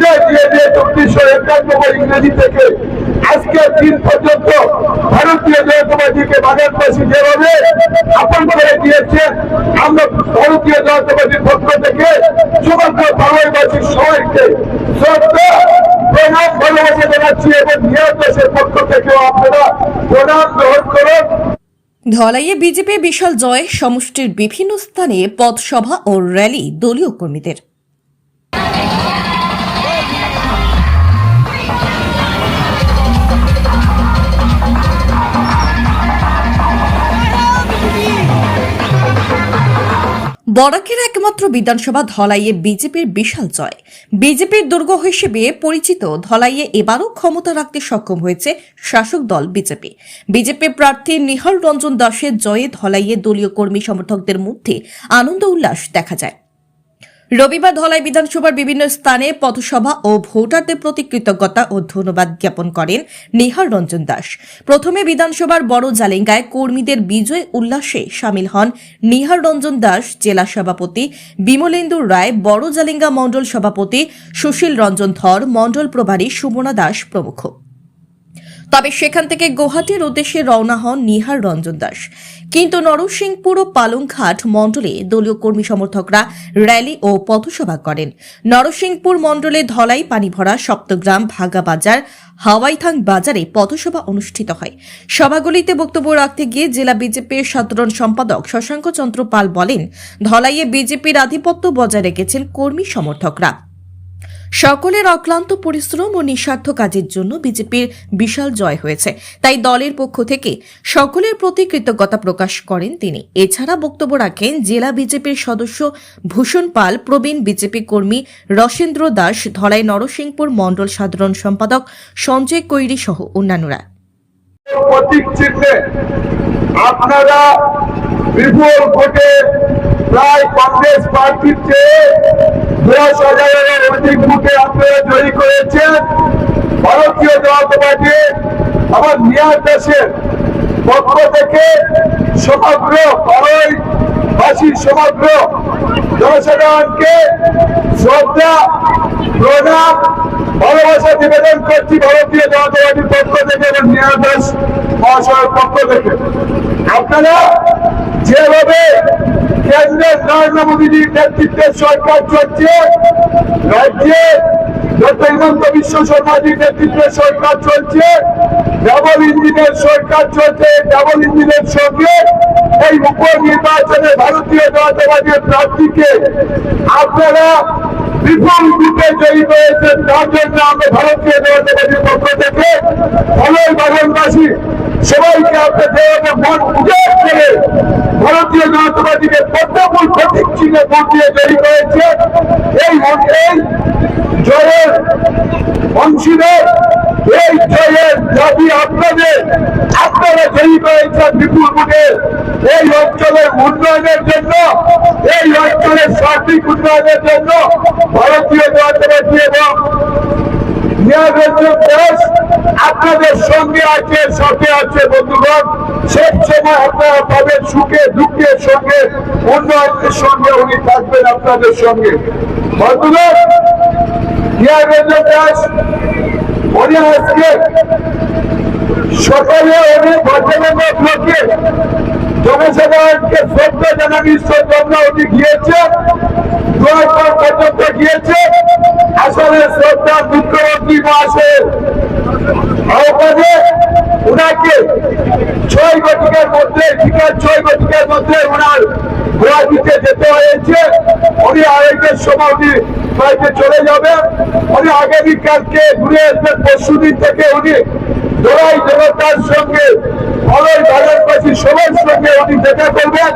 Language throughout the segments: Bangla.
বিদায় দিয়ে দিয়ে চব্বিশশো একানব্বই ইংরেজি থেকে আজকের দিন পর্যন্ত ভারতীয় যেভাবে আমরা ভারতীয় পক্ষ থেকে সমগ্র সবাইকে। শ্রদ্ধা, প্রণাম, ভালোবাসা জানাচ্ছি এবং দেশের পক্ষ থেকেও আপনারা প্রণাম গ্রহণ করুন। ধলাইয়ে বিজেপি বিশাল জয় সমষ্টির বিভিন্ন স্থানে পথসভা ও র্যালি দলীয় কর্মীদের। বরাকের একমাত্র বিধানসভা ধলাইয়ে বিজেপির বিশাল জয়। বিজেপির দুর্গ হিসেবে পরিচিত ধলাইয়ে এবারও ক্ষমতা রাখতে সক্ষম হয়েছে শাসক দল বিজেপি। বিজেপি প্রার্থী নিহল রঞ্জন দাসের জয়ে ধলাইয়ে দলীয় কর্মী সমর্থকদের মধ্যে আনন্দ উল্লাস দেখা যায়। রবিবার ধলাই বিধানসভার বিভিন্ন স্থানে পথসভা ও ভোটারদের প্রতি কৃতজ্ঞতা ও ধন্যবাদ জ্ঞাপন করেন নিহার রঞ্জন দাস। প্রথমে বিধানসভার বড় জালেঙ্গায় কর্মীদের বিজয় উল্লাসে সামিল হন নিহার রঞ্জন দাস, জেলা সভাপতি বিমলেন্দু রায়, বড় জালেঙ্গা মণ্ডল সভাপতি সুশীল রঞ্জন ধর, মণ্ডল প্রভারী সুমনা দাস প্রমুখ। তবে সেখান থেকে গুয়াহাটির উদ্দেশ্যে রওনা হন নিহার রঞ্জন দাস। কিন্তু নরসিংপুর ও পালংঘাট মণ্ডলে দলীয় কর্মী সমর্থকরা র্যালি ও পথসভা করেন। নরসিংপুর মণ্ডলে ধলাই পানিভরা সপ্তগ্রাম ভাগা বাজার, হাওয়াইথাং বাজারে পথসভা অনুষ্ঠিত হয়। সভাগুলিতে বক্তব্য রাখতে গিয়ে জেলা বিজেপির সাধারণ সম্পাদক শশাঙ্ক চন্দ্র পাল বলেন, ধলাইয়ে বিজেপির আধিপত্য বজায় রেখেছেন কর্মী সমর্থকরা। সকলের অক্লান্ত পরিশ্রম ও নিঃস্বার্থ কাজের জন্য বিজেপির বিশাল জয় হয়েছে। তাই দলের পক্ষ থেকে সকলের প্রতি কৃতজ্ঞতা প্রকাশ করেন তিনি। এছাড়া বক্তব্য রাখেন জেলা বিজেপির সদস্য ভূষণ পাল, প্রবীণ বিজেপি কর্মী রসেন্দ্র দাস, ধলাই নরসিংপুর মণ্ডল সাধারণ সম্পাদক সঞ্জয় কৈরি সহ অন্যান্যরা। প্রায় কংগ্রেস পার্টির চেয়ে দশ হাজারের অধিক ভোটে আপনারা জয়ী করেছেন। ভারতীয় জনতা পার্টি আমার মিয়ার দেশের পক্ষ থেকে সমগ্র ভারত বাসীর সমগ্র জনসাধারণকে শ্রদ্ধা, প্রণাম ভালোবাসা নিবেদন করছি ভারতীয় জনতা পার্টির পক্ষ থেকে এবং নিরাদাস দাস মহাশয়ের পক্ষ থেকে। আপনারা যেভাবে কেন্দ্রের নরেন্দ্র মোদীজির নেতৃত্বে সরকার চলছে, রাজ্যে হিমন্ত বিশ্ব শর্মাজির নেতৃত্বে সরকার চলছে। ডাবল ইঞ্জিনের সরকার চলছে ডাবল ইঞ্জিনের সঙ্গে এই উপনির্বাচনে ভারতীয় জনতা প্রার্থীকে আপনারা বিপুল রূপে জয়ী হয়েছেন তার জন্য আমরা ভারতীয় জনতাবাদীর পক্ষ থেকে ফলই বাগানবাসী সবাইকে দেওয়াকে মন উজাড় করে ভারতীয় জনতা পার্টিকে পদ্মফুল প্রতীক চিহ্নে ভোট দিয়ে জয়ী করেছে। এই এই জয়ের অংশীদার, এই জয়ের দাবি আপনাদের, আপনারা জয়ী করেছেন বিপুল ভোটে এই অঞ্চলের উন্নয়নের জন্য, এই অঞ্চলের সার্বিক উন্নয়নের জন্য ভারতীয় জনতা পার্টি এবং আপনাদের সঙ্গে আছে, সাথে আছে বন্ধুগণ সব সময় আপনারা পাবেন সুখে দুঃখের সঙ্গে উন্নয়নের সঙ্গে উনি থাকবেন আপনাদের সঙ্গে। বন্ধুগণ জনসাধারণকে শ্রদ্ধা গিয়েছেন। দোয়ারপাড় পর্যন্ত গিয়েছে আসলে শ্রদ্ধা মুখ্যমন্ত্রী মহাশয়ের আহ্বানে ওনাকে ছয় গতিকের মধ্যে ঠিকার ছয় গতিকের মধ্যে ওনার গুয়াহাটিতে যেতে হয়েছে। উনি আড়াইটের সময় উনি বাড়িতে চলে যাবেন উনি আগামীকালকে ঘুরে আসবেন। পরশু দিন থেকে উনি দোলাই জনতার সঙ্গে ফলই বাগানবাসী সবার সঙ্গে উনি দেখা করবেন।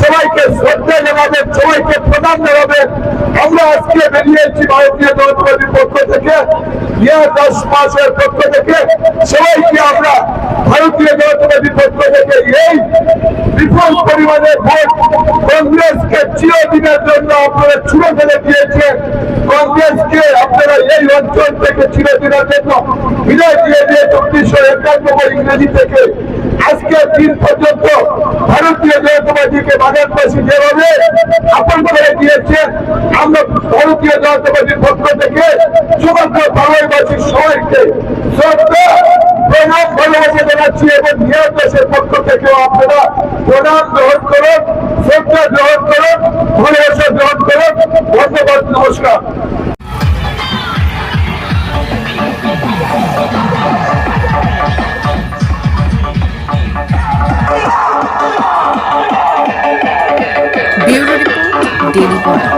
সবাইকে শ্রদ্ধা জানাবেন, সবাইকে প্রদান জানাবেন। আমরা আজকে বেরিয়েছি ভারতীয় জনতা পার্টির পক্ষ থেকে ইয়ার দশ মাসের পক্ষ থেকে সবাইকে আমরা ভারতীয় জনতা পার্টির পক্ষ থেকে এই বিপুল পরিমাণে ভোট কংগ্রেসকে চিরদিনের জন্য আপনারা ছুড়ে ফেলে দিয়েছে কংগ্রেসকে আপনারা এই অঞ্চল থেকে চিরদিনের জন্য বিদায় দিয়ে দিয়ে চব্বিশশো একানব্বই ইংরেজি থেকে আজকে দিন পর্যন্ত ভারতীয় জনতাবাদীকে বাগানবাসী যেভাবে আপন করে দিয়েছে আমরা ভারতীয় জনতাবাদীর পক্ষ থেকে সমগ্র বাংলাবাসীর সবাইকে শ্রদ্ধা ভালোবাসা জানাচ্ছি এবং নিয়োগদেশের পক্ষ থেকেও আপনারা প্রণাম গ্রহণ করুন শ্রদ্ধা গ্রহণ করুন ভালোবাসা গ্রহণ করুন ধন্যবাদ নমস্কার Daily Water.